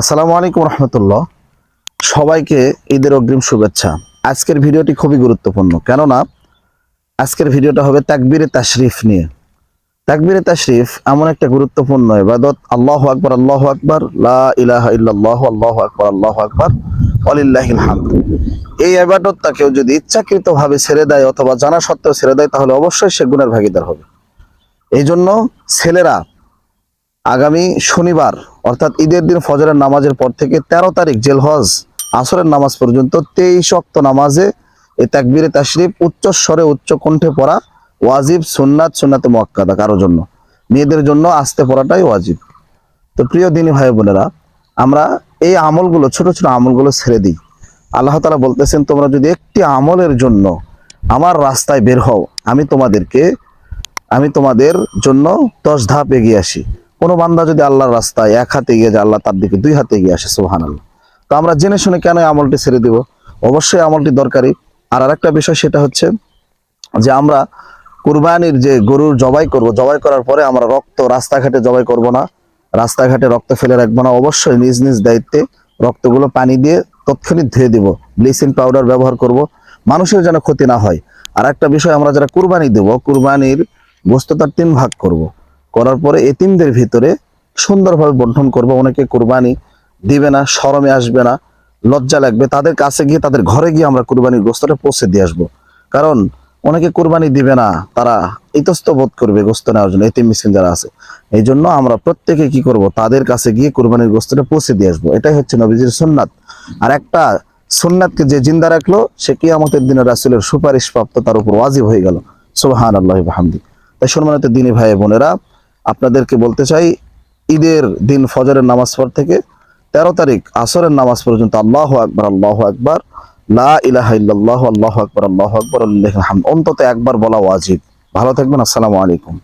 আসসালামু আলাইকুম রহমতুল্লাহ। সবাইকে ঈদের অগ্রিম শুভেচ্ছা। আজকের ভিডিওটি খুবই গুরুত্বপূর্ণ। কেননা, আজকের ভিডিওটা হবে তাকবিরে তাশরিফ নিয়ে। তাকবিরে তাশরিফ এমন একটা গুরুত্বপূর্ণ ইবাদত, আল্লাহ আকবর আল্লাহ আকবর ইলাহা ইল্লাল্লাহ, আল্লাহ আকবর আল্লাহ আকবর আলিল্লাহিল হামদ। এই ইবাদতটা কেউ যদি ইচ্ছাকৃতভাবে ছেড়ে দেয় অথবা জানা সত্ত্বেও ছেড়ে দেয়, তাহলে অবশ্যই সে গুণের ভাগিদার হবে। এই জন্য ছেলেরা আগামী শনিবার, অর্থাৎ ঈদের দিন ফজরের নামাজের পর থেকে তেরো তারিখ জেলহজ, আসরের নামাজ পর্যন্ত তেইশ অক্ত নামাজে এ তাকবিরে তাশরিফ উচ্চ স্বরে উচ্চ কণ্ঠে পড়া ওয়াজিব, সুন্নাত, সুন্নাতে মোয়াক্কাদা, কারোর জন্য। মেয়েদের জন্য আসতে পড়াটাই ওয়াজিব। তো প্রিয় দিনী ভাই বোনেরা, আমরা এই আমলগুলো, ছোট ছোট আমলগুলো ছেড়ে দিই। আল্লাহ তালা বলতেছেন, তোমরা যদি একটি আমলের জন্য আমার রাস্তায় বের হও, আমি তোমাদেরকে, আমি তোমাদের জন্য দশ ধাপ এগিয়ে আসি। কোনো বান্দা যদি আল্লাহর রাস্তায় এক হাতে এগিয়ে যায়, আল্লাহ তার দিকে দুই হাতে এগিয়ে আসে সোহান আল্লাহ তো আমরা জেনে শুনে কেন আমলটি ছেড়ে দিব? অবশ্যই আমলটি দরকারি। আর আরেকটা বিষয় সেটা হচ্ছে যে আমরা কুরবানির যে গরুর জবাই করব, জবাই করার পরে আমরা রক্ত রাস্তাঘাটে জবাই করব না। রাস্তাঘাটে রক্ত ফেলে রাখব না। অবশ্যই নিজ নিজ দায়িত্বে রক্তগুলো পানি দিয়ে তৎক্ষণিক ধুয়ে দিব। ব্লিচিং পাউডার ব্যবহার করব। মানুষের যেন ক্ষতি না হয়। আর একটা বিষয় আমরা যারা কুরবানি দেব, কুরবানির গোস্ত তার তিন ভাগ করব। করার পরে এতিমদের ভিতরে সুন্দরভাবে বন্টন করব। অনেকে কুরবানি দিবে না শরমে আসবে না, লজ্জা লাগবে। তাদের কাছে গিয়ে, তাদের ঘরে গিয়ে আমরা কুরবানির গোস্তটা পৌঁছে দিয়ে আসব। কারণ অনেকে কুরবানি দিবে না, তারা ইতস্ত বোধ করবে গোস্ত নেওয়ার জন্য, এতিম মিসকিন যারা আছে। এই জন্য আমরা প্রত্যেকে কি করব? তাদের কাছে গিয়ে কুরবানির গোস্তটা পৌঁছে দিয়ে আসব। এটাই হচ্ছে নবীজির সুন্নাত। আর একটা সুন্নাতকে যে জিন্দা রাখল, সে কিয়ামতের দিনে রাসুলের সুপারিশ প্রাপ্ত তার উপর ওয়াজিব হয়ে গেল। সুবহান আল্লাহ তাই সম্মানিত দিনী ভাই বোনেরা আপনাদেরকে বলতে চাই, ঈদের দিন ফজরের নামাজ পর থেকে তেরো তারিখ আসরের নামাজ পর্যন্ত আল্লাহ আকবর আল্লাহ আকবর, লা ইলাহা ইল্লাল্লাহ আল্লাহ আকবর আল্লাহ আকবর, অন্তত একবার বলা ওয়াজিব। ভালো থাকবেন, আসসালামু আলাইকুম।